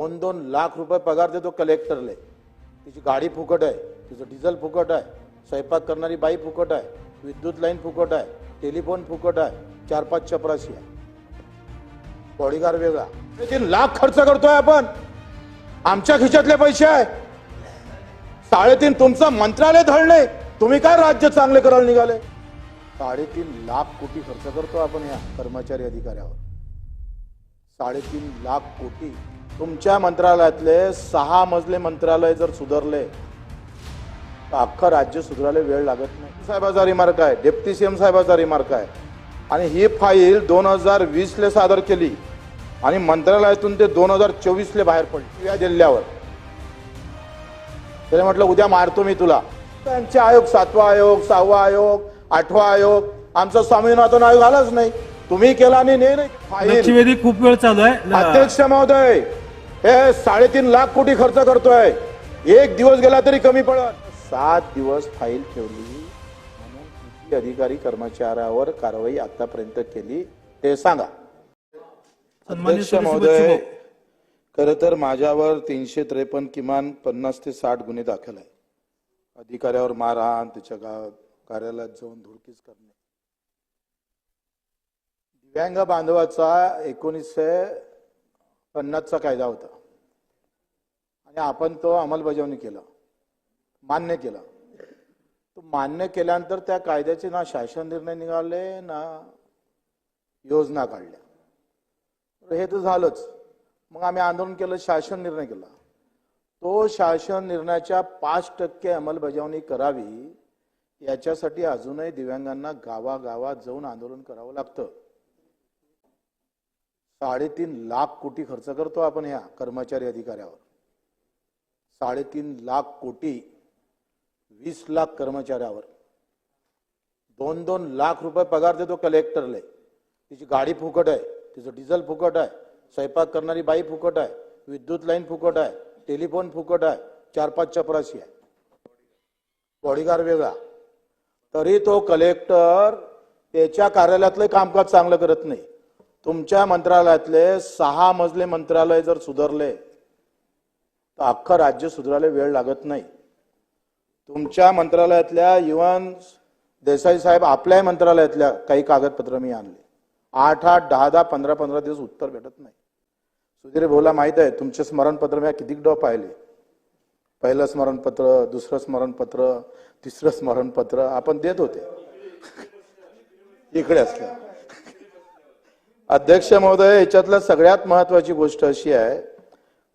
दोन दोन लाख रुपये पगार देतो कलेक्टरले तिची गाडी फुकट आहे तिचं डिझेल फुकट आहे स्वयंपाक करणारी बाई फुकट आहे विद्युत लाईन फुकट आहे टेलिफोन फुकट आहे चार पाच चपराशी आहे. बॉडीगार वेगळा. तीन लाख खर्च करतोय आपण. आमच्या खिशातले पैसे आहे. साडेतीन तुमचं मंत्रालय धळणे तुम्ही काय राज्य चांगले करायला निघाले? साडेतीन लाख कोटी खर्च करतो आपण या कर्मचारी अधिकाऱ्यावर. साडेतीन लाख कोटी तुमच्या मंत्रालयातले सहा मजले मंत्रालय जर सुधारले तर अख्खं राज्य सुधारायला वेळ लागत नाही. साहेबाचा रिमार्क आहे डेप्टी सीएम साहेबाचा रिमार्क आहे. आणि ही फाईल दोन हजार वीसले सादर केली आणि मंत्रालयातून ते दोन हजार चोवीसले बाहेर पडली या जिल्ह्यावर. त्याने म्हटलं उद्या मारतो मी तुला. त्यांचे आयोग सातवा आयोग सहावा आयोग आठवा आयोग आमचा स्वामीनाथन आयोग आलाच नाही. तुम्ही केला आणि नाही खूप वेळ चालू आहे. अध्यक्ष महोदय हे साडेतीन लाख कोटी खर्च करतोय. एक दिवस गेला तरी कमी पडत. सात दिवस फाईल ठेवली म्हणून किती अधिकारी कर्मचाऱ्यावर कारवाई आतापर्यंत केली ते सांगा. अध्यक्ष महोदय खर तर माझ्यावर तीनशे त्रेपन्न किमान पन्नास ते साठ गुन्हे दाखल आहे अधिकाऱ्यावर मारहाण त्याच्या गा- कार्यालयात जाऊन धुडकीच करणे. दिव्यांग बांधवाचा एकोणीसशे पन्नासचा कायदा होता. आणि आपण तो अंमलबजावणी केला. मान्य केला. तो मान्य केल्यानंतर त्या कायद्याचे ना शासन निर्णय निघाले ना योजना काढल्या. तर हे तर झालंच. मग आम्ही आंदोलन केलं शासन निर्णय केला. तो शासन निर्णयाच्या पाच टक्के अंमलबजावणी करावी याच्यासाठी अजूनही दिव्यांगांना गावागावात जाऊन आंदोलन करावं लागतं. साडेतीन लाख कोटी खर्च करतो आपण ह्या कर्मचारी अधिकाऱ्यावर. साडेतीन लाख कोटी वीस लाख कर्मचाऱ्यावर. दोन दोन लाख रुपये पगार देतो कलेक्टरले. तिची गाडी फुकट आहे तिचं डिझेल फुकट आहे स्वयंपाक करणारी बाई फुकट आहे विद्युत लाईन फुकट आहे टेलिफोन फुकट आहे चार पाच चपराशी आहे. बॉडीगार्ड वेगळा. तरी तो कलेक्टर त्याच्या कार्यालयातलं कामकाज चांगलं करत नाही. तुमच्या मंत्रालयातले सहा मजले मंत्रालय जर सुधारले तर अख्खं राज्य सुधारायला वेळ लागत नाही. तुमच्या मंत्रालयातल्या इवन देसाई साहेब आपल्याही मंत्रालयातल्या काही कागदपत्र मी आणले. आठ आठ दहा दहा पंधरा पंधरा दिवस उत्तर भेटत नाही. सुधीर भाऊला माहीत आहे तुमचे स्मरणपत्र मी किती डॉ पाहिले? पहिलं स्मरणपत्र दुसरं स्मरणपत्र तिसरं स्मरणपत्र आपण देत होते. इकडे असल्या अध्यक्ष महोदय याच्यातल्या सगळ्यात महत्वाची गोष्ट अशी आहे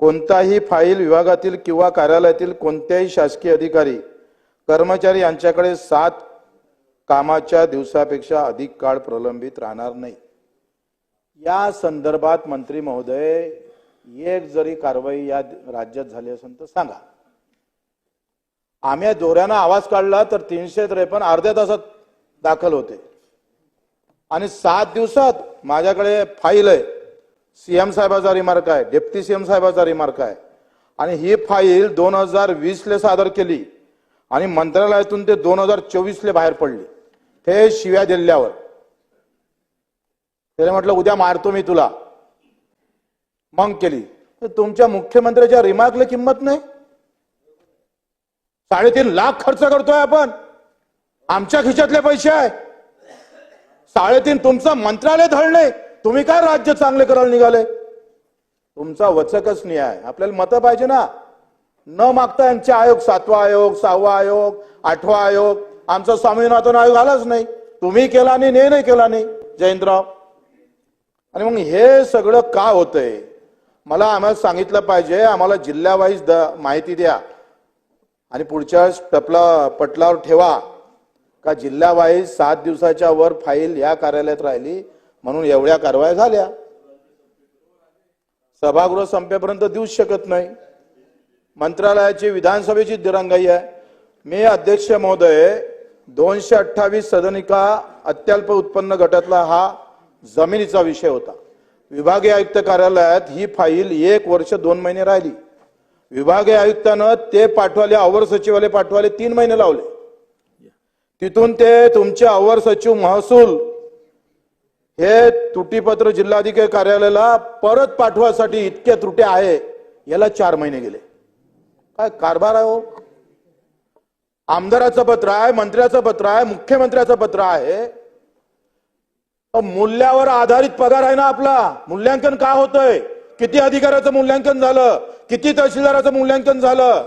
कोणताही फाईल विभागातील किंवा कार्यालयातील कोणत्याही शासकीय अधिकारी कर्मचारी यांच्याकडे सात कामाच्या दिवसापेक्षा अधिक काळ प्रलंबित राहणार नाही. या संदर्भात मंत्री महोदय एक जरी कारवाई या राज्यात झाली असेल तर सांगा. आम्ही दोऱ्यानं आवाज काढला तर तीनशे त्रेपन्न अर्ध्या तासात दाखल होते. आणि सात दिवसात माझ्याकडे फाईल आहे. सीएम साहेबाचा रिमार्क आहे डेप्टी सीएम साहेबाचा रिमार्क आहे. आणि ही फाईल दोन हजार वीसले सादर केली आणि मंत्रालयातून ते दोन हजार चोवीसले बाहेर पडली. हे शिव्या दिल्यावर. त्याने म्हटलं उद्या मारतो मी तुला. मग केली. तर तुमच्या मुख्यमंत्र्याच्या रिमार्कला किंमत नाही. साडेतीन लाख खर्च करतोय आपण. आमच्या खिशातले पैसे आहे. साडेतीन तुमचं मंत्रालय धळणे तुम्ही काय राज्य चांगले करायला निघाले? तुमचा वचकच न्याय. आपल्याला मतं पाहिजे ना. न मागता यांचे आयोग सातवा आयोग सहावा आयोग आठवा आयोग. आमचा स्वामीनाथन आयोग आलाच नाही. तुम्ही केला नाही ने नाही केला नाही जयंतराव. आणि मग हे सगळं का होतंय? मला आम्हाला सांगितलं पाहिजे. आम्हाला जिल्ह्यावाईज द माहिती द्या. आणि पुढच्या टपला पटलावर ठेवा. का जिल्हावाईज सात दिवसाच्या वर फाईल या कार्यालयात राहिली म्हणून एवढ्या कारवाया झाल्या. सभागृह संपेपर्यंत देऊच शकत नाही. मंत्रालयाची विधानसभेची दिरंगाई आहे. मी अध्यक्ष महोदय दोनशे अठ्ठावीस सदनिका अत्यल्प उत्पन्न गटातला हा जमिनीचा विषय होता. विभागीय आयुक्त कार्यालयात ही फाईल एक वर्ष दोन महिने राहिली. विभागीय आयुक्तानं ते पाठवाले अवर सचिवालय पाठवाले तीन महिने लावले. तिथून ते तुमचे अवर सचिव महसूल हे त्रुटीपत्र जिल्हाधिकारी कार्यालयाला परत पाठवासाठी इतके त्रुटी आहे याला चार महिने गेले. काय कारभार आहे हो? आमदाराचं पत्र आहे मंत्र्याचं पत्र आहे मुख्यमंत्र्याचं पत्र आहे. मूल्यावर आधारित पगार आहे ना आपला. मूल्यांकन का होतंय? किती अधिकाऱ्याचं मूल्यांकन झालं? किती तहसीलदाराचं मूल्यांकन झालं?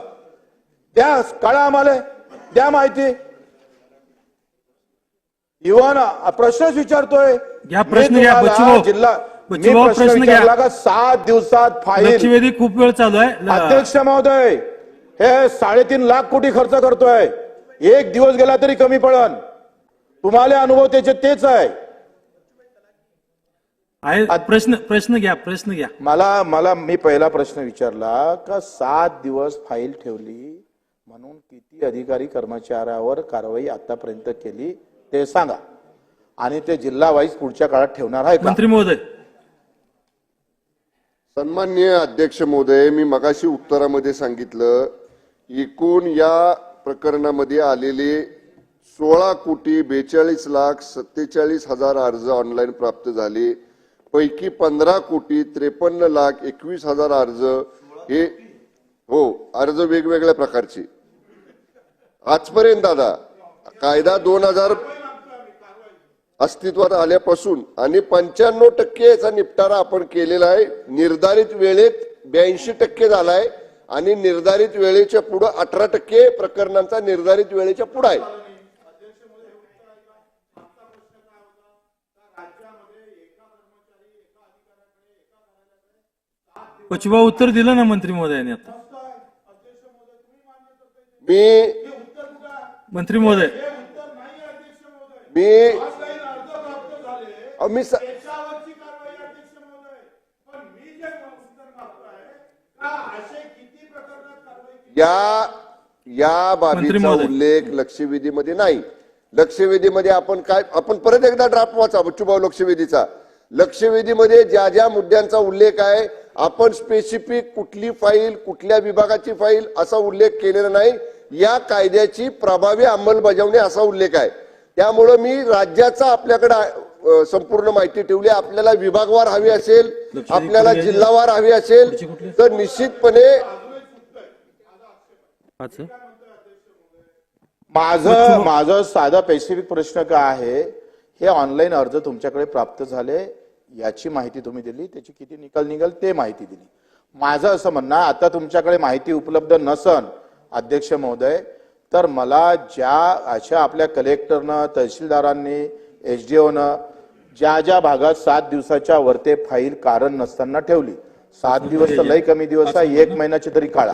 द्या कळा आम्हाला. द्या माहिती. इव्हन प्रश्नच विचारतोय. घ्या, प्रश्न घ्या, बच्चूभाऊ. जिल्हा मी बच्चूभाऊ, प्रश्न घ्या. का? सात दिवसात फाईल खूप वेळ चालू आहे. अध्यक्ष महोदय हे साडेतीन लाख कोटी खर्च करतोय. एक दिवस गेला तरी कमी पडन. तुम्हाला अनुभव त्याचे तेच आहे. आहे. प्रश्न प्रश्न घ्या प्रश्न घ्या. मला मला मी पहिला प्रश्न विचारला का सात दिवस फाईल ठेवली म्हणून किती अधिकारी कर्मचाऱ्यावर कारवाई आतापर्यंत केली? ते सांगा. आणि ते जिल्हा वाईज पुढच्या काळात ठेवणार आहे मंत्री महोदय. सन्मान्य अध्यक्ष महोदय मी मगाशी उत्तरामध्ये सांगितलं एकूण या प्रकरणामध्ये आलेले सोळा कोटी बेचाळीस लाख सत्तेचाळीस हजार अर्ज ऑनलाईन प्राप्त झाले. पैकी पंधरा कोटी त्रेपन्न लाख एकवीस हजार अर्ज हे हो अर्ज वेगवेगळ्या प्रकारचे. आजपर्यंत दादा कायदा दोन हजार अस्तित्वात आल्यापासून आणि पंच्याण्णव टक्के याचा निपटारा आपण केलेला आहे. निर्धारित वेळेत ब्याऐंशी टक्के झालाय आणि निर्धारित वेळेच्या पुढं अठरा टक्के प्रकरणांचा निर्धारित वेळेच्या पुढं आहे. पचवा उत्तर दिलं ना मंत्री महोदयांनी आता. मी मंत्री महोदय. मी मी स- या या बाबीचा. उल्लेख लक्षवेधीमध्ये नाही. लक्षवेधीमध्ये आपण काय आपण परत एकदा ड्राफ्ट वाचा बच्चूभाऊ लक्षवेधीचा. लक्षवेधीमध्ये ज्या ज्या मुद्द्यांचा उल्लेख आहे आपण स्पेसिफिक कुठली फाईल कुठल्या विभागाची फाईल असा उल्लेख केलेला नाही. या कायद्याची प्रभावी अंमलबजावणी असा उल्लेख आहे. त्यामुळं मी राज्याचा आपल्याकडे संपूर्ण माहिती ठेवली आपल्याला विभागवार हवी असेल आपल्याला? जिल्हावार हवी असेल? तर निश्चितपणे. माझं माझं साधा पेसिफिक प्रश्न काय आहे हे ऑनलाईन अर्ज तुमच्याकडे प्राप्त झाले याची माहिती तुम्ही दिली त्याची किती निकाल निघाल ते माहिती दिली माझं असं म्हणणं आता तुमच्याकडे माहिती उपलब्ध नसन अध्यक्ष महोदय तर मला ज्या अशा आपल्या कलेक्टरनं तहसीलदारांनी एच डी ओनं ज्या ज्या भागात सात दिवसाच्या वरते फाईल कारण नसताना ठेवली. सात दिवस तर लय कमी दिवस आहे एक महिन्याची तरी काळा.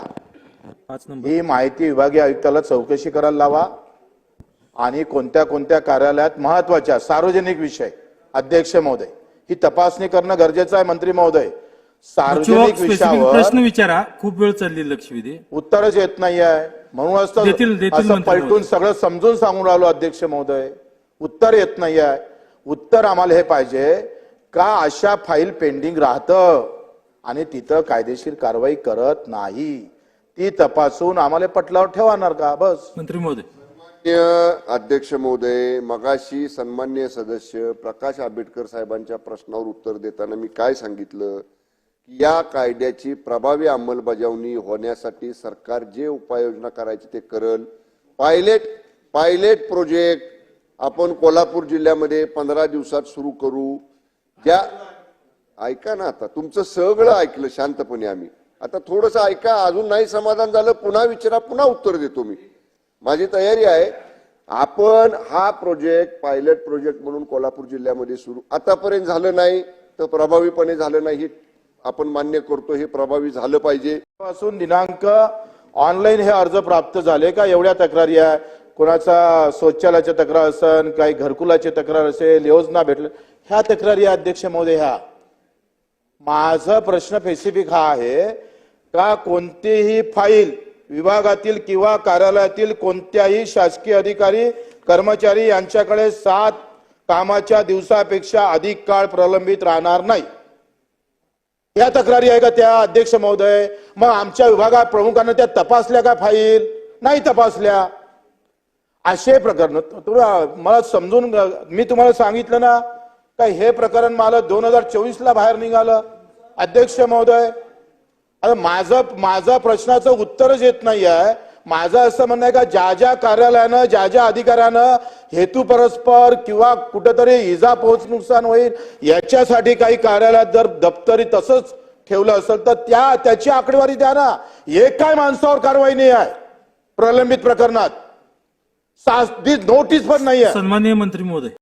ही माहिती विभागीय आयुक्ताला चौकशी करायला लावा. आणि कोणत्या कोणत्या कार्यालयात महत्त्वाच्या सार्वजनिक विषय अध्यक्ष महोदय ही तपासणी करणं गरजेचं आहे मंत्री महोदय. सार्वजनिक विषयावर प्रश्न विचारा. खूप वेळ चालली लक्षवेधी. उत्तरच येत नाही आहे देतील असं पलटून. सगळं समजून सांगून राहिलो अध्यक्ष महोदय. उत्तर येत नाही आहे उत्तर आम्हाला हे पाहिजे का अशा फाईल पेंडिंग राहतं आणि तिथं कायदेशीर कारवाई करत नाही. ती तपासून आम्हाला पटलावर ठेवणार का बस. मंत्री महोदय. माननीय अध्यक्ष महोदय मगाशी सन्मान्य सदस्य प्रकाश आंबेडकर साहेबांच्या प्रश्नावर उत्तर देताना मी काय सांगितलं? की या कायद्याची प्रभावी अंमलबजावणी होण्यासाठी सरकार जे उपाययोजना करायची ते करल. पायलेट पायलेट प्रोजेक्ट आपण कोल्हापूर जिल्ह्यामध्ये पंधरा दिवसात सुरू करू. ज्या ऐका ना आता तुमचं सगळं ऐकलं शांतपणे आम्ही. आता थोडस ऐका अजून नाही समाधान झालं पुन्हा विचारा पुन्हा उत्तर देतो मी. माझी तयारी आहे आपण हा प्रोजेक्ट पायलट प्रोजेक्ट म्हणून कोल्हापूर जिल्ह्यामध्ये सुरू आतापर्यंत झालं नाही तर प्रभावीपणे झालं नाही हे आपण मान्य करतो हे प्रभावी झालं पाहिजे. पासून दिनांक ऑनलाईन हे अर्ज प्राप्त झाले का? एवढ्या तक्रारी आहे. कोणाचा शौचालयाची तक्रार असेल काही घरकुलाची तक्रार असेल योजना भेटलं ह्या तक्रारी अध्यक्ष महोदय ह्या. माझा प्रश्न स्पेसिफिक हा आहे का कोणतीही फाईल विभागातील किंवा कार्यालयातील कोणत्याही शासकीय अधिकारी कर्मचारी यांच्याकडे सात कामाच्या दिवसापेक्षा अधिक काळ प्रलंबित राहणार नाही. या तक्रारी आहे का त्या अध्यक्ष महोदय? मग आमच्या विभागात प्रमुखांना त्या तपासल्या का फाईल नाही तपासल्या. असे प्रकरण. तुला मला समजून मी तुम्हाला सांगितलं ना का हे प्रकरण मला दोन हजार चोवीस ला बाहेर निघालं. अध्यक्ष महोदय आता माझं माझं प्रश्नाचं उत्तरच येत नाही आहे माझं असं म्हणणं आहे का ज्या ज्या कार्यालयानं ज्या ज्या अधिकाऱ्यानं हेतू परस्पर किंवा कुठेतरी इजा पोहोच नुकसान होईल याच्यासाठी काही कार्यालयात जर दप्तरी तसंच ठेवलं असेल तर त्या त्याची आकडेवारी द्या ना. एक काय माणसावर कारवाई नाही आहे. प्रलंबित प्रकरणात. नोटीस पण नाही सन्माननीय मंत्री महोदय.